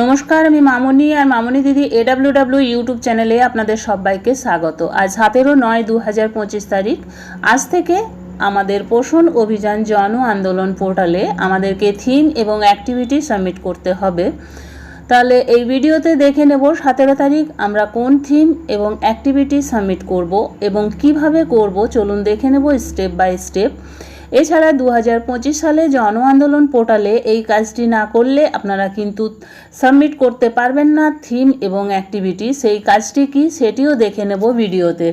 নমস্কার, আমি মামনি আর মামনি দিদি এডাব্লিউ ডাব্লিউ ইউটিউব চ্যানেলে আপনাদের সবাইকে স্বাগত। আজ সতেরো নয় দু হাজার পঁচিশ তারিখ। আজ থেকে আমাদের পোষণ অভিযান জন আন্দোলন পোর্টালে আমাদেরকে থিম এবং অ্যাক্টিভিটি সাবমিট করতে হবে। তাহলে এই ভিডিওতে দেখে নেব সতেরো তারিখ আমরা কোন থিম এবং অ্যাক্টিভিটি সাবমিট করব এবং কীভাবে করব। চলুন দেখে নেব স্টেপ বাই স্টেপ। এছাড়া দু হাজার পঁচিশ সালে জন আন্দোলন পোর্টালে এই কাজটি না করলে আপনারা কিন্তু সাবমিট করতে পারবেন না থিম এবং অ্যাক্টিভিটি। সেই কাজটি কি সেটিও দেখে নেব ভিডিওতে।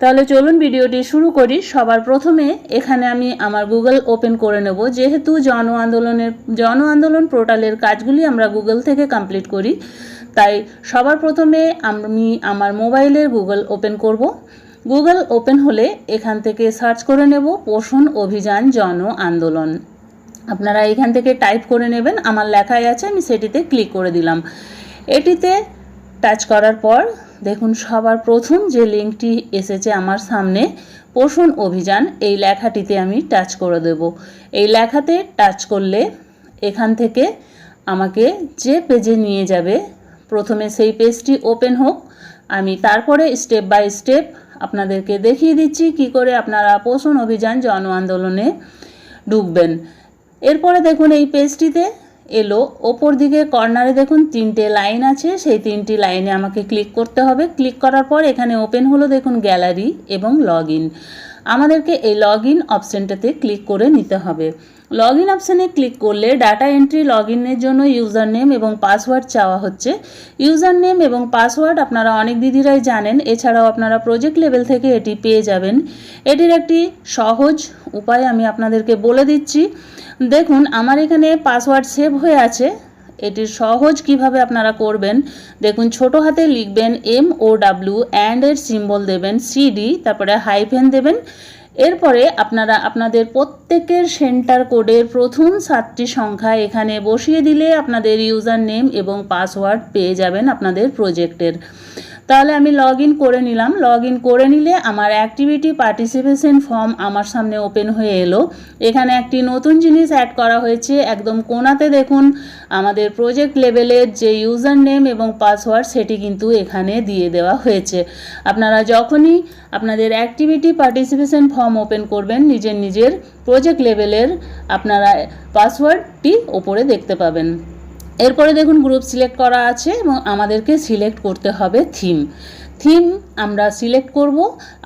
তাহলে চলুন ভিডিওটি শুরু করি। সবার প্রথমে এখানে আমি আমার গুগল ওপেন করে নেব। যেহেতু জন আন্দোলনের, জন আন্দোলন পোর্টালের কাজগুলি আমরা গুগল থেকে কমপ্লিট করি, তাই সবার প্রথমে আমি আমার মোবাইলের গুগল ওপেন করব। গুগল ওপেন হলে এখান থেকে সার্চ করে নেব, পোষণ অভিযান জন আন্দোলন। আপনারা এখান থেকে টাইপ করে নেবেন, আমার লেখাই আছে, আমি সেটিতে ক্লিক করে দিলাম। এটিতে টাচ করার পর দেখুন, সবার প্রথম যে লিঙ্কটি এসেছে আমার সামনে, পোষণ অভিযান, এই লেখাটিতে আমি টাচ করে দেব। এই লেখাতে টাচ করলে এখান থেকে আমাকে যে পেজে নিয়ে যাবে, প্রথমে সেই পেজটি ওপেন হোক, আমি তারপরে স্টেপ বাই স্টেপ আপনাদেরকে দেখিয়ে দিচ্ছি কি করে আপনারা পোষণ অভিযান জন আন্দোলনে ঢুকবেন এরপরে দেখুন এই পেজটিতে এলো। ওপর দিকে কর্নারে দেখুন তিনটে লাইন আছে। সেই তিনটি লাইনে আমাকে ক্লিক করতে হবে। ক্লিক করার পর এখানে ওপেন হলো দেখুন গ্যালারি এবং লগ আমাদেরকে এই লগ ইন অপশানটাতে ক্লিক করে নিতে হবে। লগ ইন অপশানে ক্লিক করলে ডাটা এন্ট্রি লগ ইনের জন্য ইউজার নেম এবং পাসওয়ার্ড চাওয়া হচ্ছে। ইউজার নেম এবং পাসওয়ার্ড আপনারা অনেক দিদিরাই জানেন, এছাড়াও আপনারা প্রজেক্ট লেভেল থেকে এটি পেয়ে যাবেন। এটির একটি সহজ উপায় আমি আপনাদেরকে বলে দিচ্ছি। দেখুন, আমার এখানে পাসওয়ার্ড সেভ হয়ে আছে। এটির সহজ কীভাবে আপনারা করবেন? দেখুন, ছোট হাতে লিখবেন এম ও ডাব্লিউ অ্যান্ড এর সিম্বল দেবেন সিডি তারপরে হাইফেন দেবেন। এরপরে আপনারা আপনাদের প্রত্যেকের সেন্টার কোডের প্রথম সাতটি সংখ্যা এখানে বসিয়ে দিলে আপনাদের ইউজার নেম এবং পাসওয়ার্ড পেয়ে যাবেন আপনাদের প্রজেক্টের তাহলে আমি লগ ইন করে নিলাম। লগ ইন করে নিলে আমার অ্যাক্টিভিটি পার্টিসিপেশন ফর্ম আমার সামনে ওপেন হয়ে এলো। এখানে একটি নতুন জিনিস অ্যাড করা হয়েছে। একদম কোনাতে দেখুন, আমাদের প্রজেক্ট লেভেলের যে ইউজার নেম এবং পাসওয়ার্ড সেটি কিন্তু এখানে দিয়ে দেওয়া হয়েছে। আপনারা যখনই আপনাদের অ্যাক্টিভিটি পার্টিসিপেশন ফর্ম ওপেন করবেন, নিজের নিজের প্রজেক্ট লেভেলের আপনারা পাসওয়ার্ডটি ওপরে দেখতে পাবেন। এরপরে দেখুন গ্রুপ সিলেক্ট করা আছে এবং আমাদেরকে সিলেক্ট করতে হবে থিম থিম আমরা সিলেক্ট করব।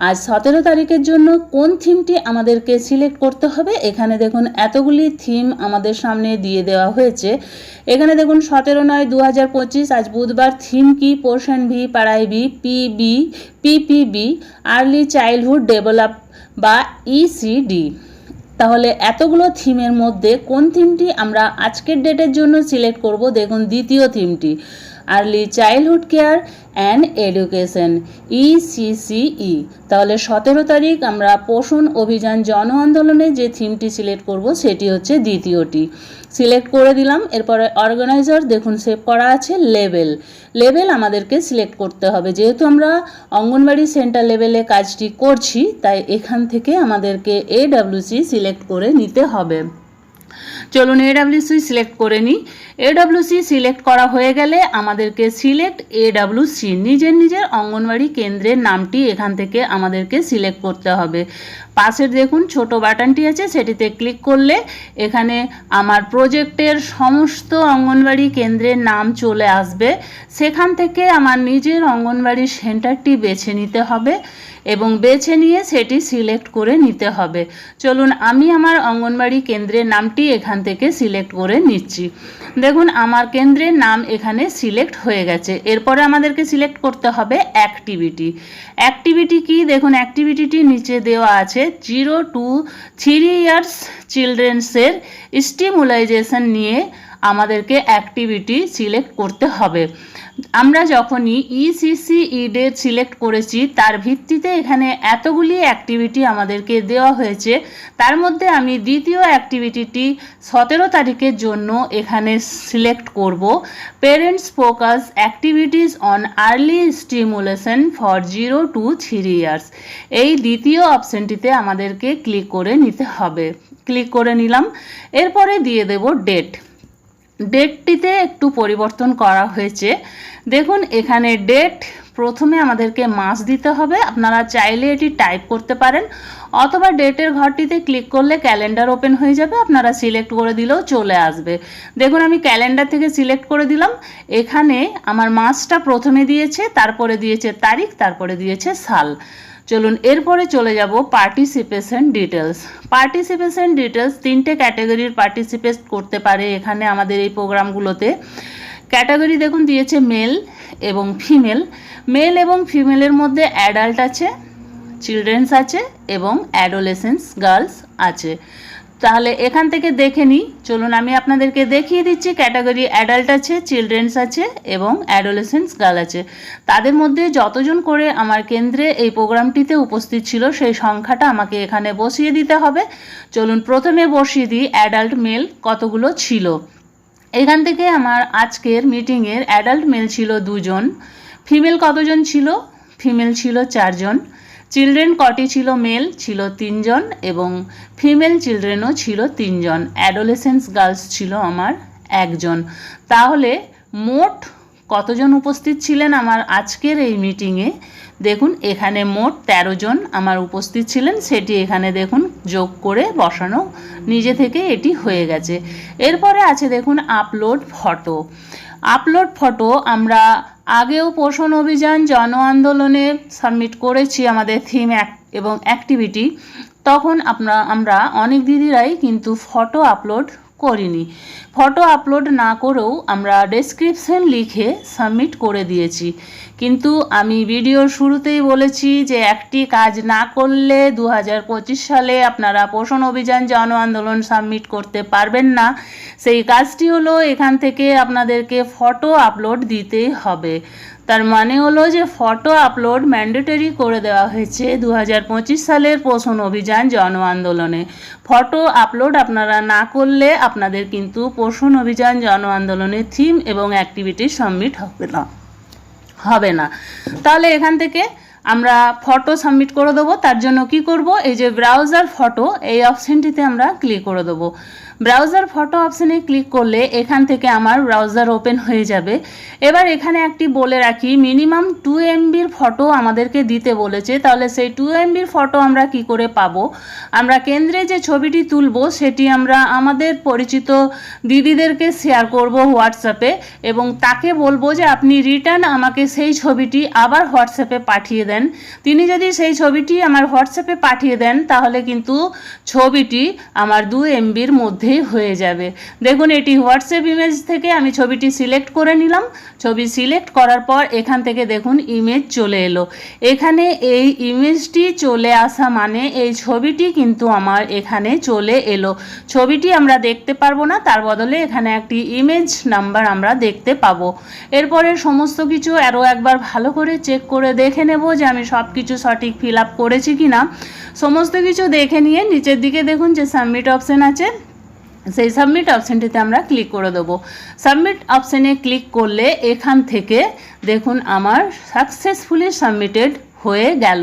আজ সতেরো তারিখের জন্য কোন থিমটি আমাদেরকে সিলেক্ট করতে হবে? এখানে দেখুন এতগুলি থিম আমাদের সামনে দিয়ে দেওয়া হয়েছে। এখানে দেখুন সতেরো নয় দু হাজার পঁচিশ, আজ বুধবার থিম কি? পোর্শন ভি পাড়াই V PB PPB early childhood develop বা ইসিডি তাহলে এতগুলো থিমের মধ্যে কোন থিমটি আমরা আজকের ডেটের জন্য সিলেক্ট করব? দেখুন, দ্বিতীয় থিমটি। Early childhood care and education ECCE তাহলে সতেরো তারিখ আমরা পোষণ অভিযান জন আন্দোলনে যে থিমটি সিলেক্ট করব সেটি হচ্ছে দ্বিতীয়টি। সিলেক্ট করে দিলাম, এরপরে অর্গানাইজার দেখুন সেভ করা আছে লেভেল লেভেল আমাদেরকে সিলেক্ট করতে হবে। যেহেতু আমরা অঙ্গনবাড়ি সেন্টার লেভেলে কাজটি করছি, তাই এখান থেকে আমাদেরকে এডাব্লিউসি সিলেক্ট করে নিতে হবে। চলুন এডাব্লিউসি সিলেক্ট করে নিই। এডাব্লিউসি সিলেক্ট করা হয়ে গেলে আমাদেরকে সিলেক্ট এডাব্লিউসি নিজের নিজের অঙ্গনওয়াড়ি কেন্দ্রের নামটি এখান থেকে আমাদেরকে সিলেক্ট করতে হবে। পাশের দেখুন ছোট বাটনটি আছে, সেটিতে ক্লিক করলে এখানে আমার প্রজেক্টের সমস্ত অঙ্গনওয়াড়ি কেন্দ্রের নাম চলে আসবে। সেখান থেকে আমার নিজের অঙ্গনওয়াড়ি সেন্টারটি বেছে নিতে হবে। এবং বেছে নিয়ে সেটি সিলেক্ট করে নিতে হবে। চলুন, আমি আমার অঙ্গনবাড়ি কেন্দ্রের নামটি এখান থেকে সিলেক্ট করে নিচ্ছি। দেখুন, আমার কেন্দ্রের নাম এখানে সিলেক্ট হয়ে গেছে। এরপরে আমাদেরকে সিলেক্ট করতে হবে অ্যাক্টিভিটি। অ্যাক্টিভিটি কি? দেখুন, অ্যাক্টিভিটিটি নিচে দেওয়া আছে, জিরো টু থ্রি ইয়ার্স চিলড্রেন্সের স্টিমুলাইজেশন নিয়ে আমাদেরকে অ্যাক্টিভিটি সিলেক্ট করতে হবে। আমরা যখনই ইসিসি ইডের সিলেক্ট করেছি, তার ভিত্তিতে এখানে এতগুলি অ্যাক্টিভিটি আমাদেরকে দেওয়া হয়েছে। তার মধ্যে আমি দ্বিতীয় অ্যাক্টিভিটিটি সতেরো তারিখের জন্য এখানে সিলেক্ট করব। Parents focus activities on early stimulation for zero to three years এই দ্বিতীয় অপশানটিতে আমাদেরকে ক্লিক করে নিতে হবে। ক্লিক করে নিলাম। এরপরে দিয়ে দেব ডেট ডেটটিতে একটু পরিবর্তন করা হয়েছে। দেখুন, এখানে ডেট প্রথমে আমাদেরকে মাস দিতে হবে। আপনারা চাইলে এটি টাইপ করতে পারেন। অথবা ডেটের ঘরটিতে ক্লিক করলে ক্যালেন্ডার ওপেন হয়ে যাবে। আপনারা সিলেক্ট করে দিলেও চলে আসবে। দেখুন, আমি ক্যালেন্ডার থেকে সিলেক্ট করে দিলাম। এখানে আমার মাসটা প্রথমে দিয়েছে, তারপরে দিয়েছে তারিখ, তারপরে দিয়েছে সাল। চলুন এরপরে চলে যাব পার্টিসিপেশন ডিটেলস পার্টিসিপেশন ডিটেলস তিনটে ক্যাটাগরির পার্টিসিপেট করতে পারে এখানে আমাদের এই প্রোগ্রামগুলোতে। ক্যাটাগরি দেখুন, দিয়েছে মেল এবং ফিমেল মেল এবং ফিমেলের মধ্যে অ্যাডাল্ট আছে চিলড্রেন্স আছে এবং অ্যাডোলেসেন্স গার্লস আছে। তাহলে এখান থেকে দেখে নিই। চলুন, আমি আপনাদেরকে দেখিয়ে দিচ্ছি, ক্যাটাগরি অ্যাডাল্ট আছে, চিলড্রেন্স আছে এবং অ্যাডোলেসেন্স গার্ল আছে। তাদের মধ্যে যতজন করে আমার কেন্দ্রে এই প্রোগ্রামটিতে উপস্থিত ছিল, সেই সংখ্যাটা আমাকে এখানে বসিয়ে দিতে হবে। চলুন, প্রথমে বসিয়ে দিই, অ্যাডাল্ট মেল কতগুলো ছিল। এখান থেকে আমার আজকের মিটিংয়ের অ্যাডাল্ট মেল ছিল দুজন। ফিমেল কতজন ছিল? ফিমেল ছিল চারজন। চিলড্রেন কটি ছিল? মেল ছিল তিনজন এবং ফিমেল চিলড্রেনও ছিল তিনজন। অ্যাডোলেসেন্স গার্লস ছিল আমার একজন। তাহলে মোট কতজন উপস্থিত ছিলেন আমার আজকের এই মিটিংয়ে দেখুন, এখানে মোট ১৩ জন আমার উপস্থিত ছিলেন। সেটি এখানে দেখুন, যোগ করে বসানো। নিজে থেকে এটি হয়ে গেছে। এরপরে আছে দেখুন আপলোড ফটো আপলোড ফটো আমরা আগেও পোষণ অভিযান, জন আন্দোলনে সাবমিট করেছি আমাদের থিম এবং অ্যাক্টিভিটি তখন আমরা আমরা অনেক দিদিরাই কিন্তু ফটো আপলোড করিনি। ফটো আপলোড না করেও আমরা ডেসক্রিপশন লিখে সাবমিট করে দিয়েছি। কিন্তু আমি ভিডিওর শুরুতেই বলেছি যে একটি কাজ না করলে দু হাজার পঁচিশ সালে আপনারা পোষণ অভিযান, জন আন্দোলন সাবমিট করতে পারবেন না। সেই কাজটি হলো এখান থেকে আপনাদেরকে ফটো আপলোড দিতেই হবে। তার মানে হলো যে ফটো আপলোড ম্যান্ডেটরি করে দেওয়া হয়েছে দু হাজার পঁচিশ সালের পোষণ অভিযান, জন আন্দোলনে। ফটো আপলোড আপনারা না করলে আপনাদের কিন্তু পোষণ অভিযান, জন আন্দোলনের থিম এবং অ্যাক্টিভিটি সাবমিট হবে না। হবে না। তাহলে এখান থেকে আমরা ফটো সাবমিট করে দেবো। তার জন্য কি করব? এই যে ব্রাউজার ফটো, এই অপশানটিতে আমরা ক্লিক করে দেবো। ব্রাউজার ফটো অপশানে ক্লিক করলে এখান থেকে আমার ব্রাউজার ওপেন হয়ে যাবে। এবার এখানে একটি বলে রাখি মিনিমাম টু এমবির ফটো আমাদেরকে দিতে বলেছে। তাহলে সেই টু এমবির ফটো আমরা কি করে পাবো? আমরা কেন্দ্রে যে ছবিটি তুলব, সেটি আমরা আমাদের পরিচিত দিদিদেরকে শেয়ার করব হোয়াটসঅ্যাপে এবং তাকে বলব যে আপনি রিটার্ন আমাকে সেই ছবিটি আবার হোয়াটসঅ্যাপে পাঠিয়ে দেন। তিনি যদি সেই ছবিটি আমার হোয়াটসঅ্যাপে পাঠিয়ে দেন, তাহলে কিন্তু ছবিটি আমার দু এমবির মধ্যেই হয়ে যাবে। দেখুন, এটি হোয়াটসঅ্যাপ ইমেজ থেকে আমি ছবিটি সিলেক্ট করে নিলাম। ছবি সিলেক্ট করার পর এখান থেকে দেখুন ইমেজ চলে এলো। এখানে এই ইমেজটি চলে আসা মানে এই ছবিটি কিন্তু আমার এখানে চলে এলো। ছবিটি আমরা দেখতে পারব না, তার বদলে এখানে একটি ইমেজ নাম্বার আমরা দেখতে পাবো। এরপরে সমস্ত কিছু আরও একবার ভালো করে চেক করে দেখে নেব যে আমি সব কিছু সঠিক ফিল আপ করেছি কি না সমস্ত কিছু দেখে নিয়ে নিচের দিকে দেখুন যে সাবমিট অপশান আছে। সেই সাবমিট অপশানটিতে আমরা ক্লিক করে দেবো। সাবমিট অপশানে ক্লিক করলে এখান থেকে দেখুন আমার সাকসেসফুলি সাবমিটেড হয়ে গেল।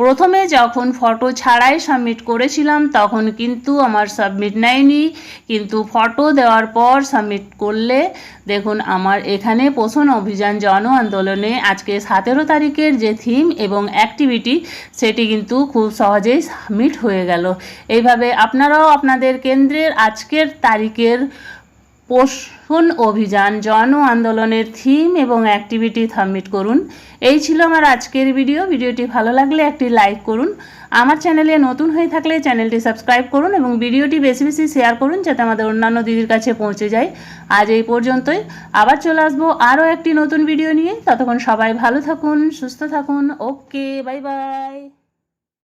প্রথমে যখন ফটো ছাড়াই সাবমিট করেছিলাম, তখন কিন্তু আমার সাবমিট নেয়নি। কিন্তু ফটো দেওয়ার পর সাবমিট করলে, দেখুন আমার এখানে পোষণ অভিযান জন আন্দোলনে আজকে সতেরো তারিখের যে থিম এবং অ্যাক্টিভিটি সেটি কিন্তু খুব সহজেই সাবমিট হয়ে গেল। এইভাবে আপনারাও আপনাদের কেন্দ্রের আজকের তারিখের পোষণ অভিযান, জন আন্দোলনের থিম এবং অ্যাক্টিভিটি সাবমিট করুন। এই ছিল আমার আজকের ভিডিও। ভিডিওটি ভালো লাগলে একটি লাইক করুন। আমার চ্যানেলে নতুন হয়ে থাকলে চ্যানেলটি সাবস্ক্রাইব করুন এবং ভিডিওটি বেশি বেশি শেয়ার করুন যাতে আমাদের অন্যান্য দিদির কাছে পৌঁছে যায়। আজ এই পর্যন্তই। আবার চলে আসব আরও একটি নতুন ভিডিও নিয়ে। ততক্ষণ সবাই ভালো থাকুন, সুস্থ থাকুন। Okay, bye bye.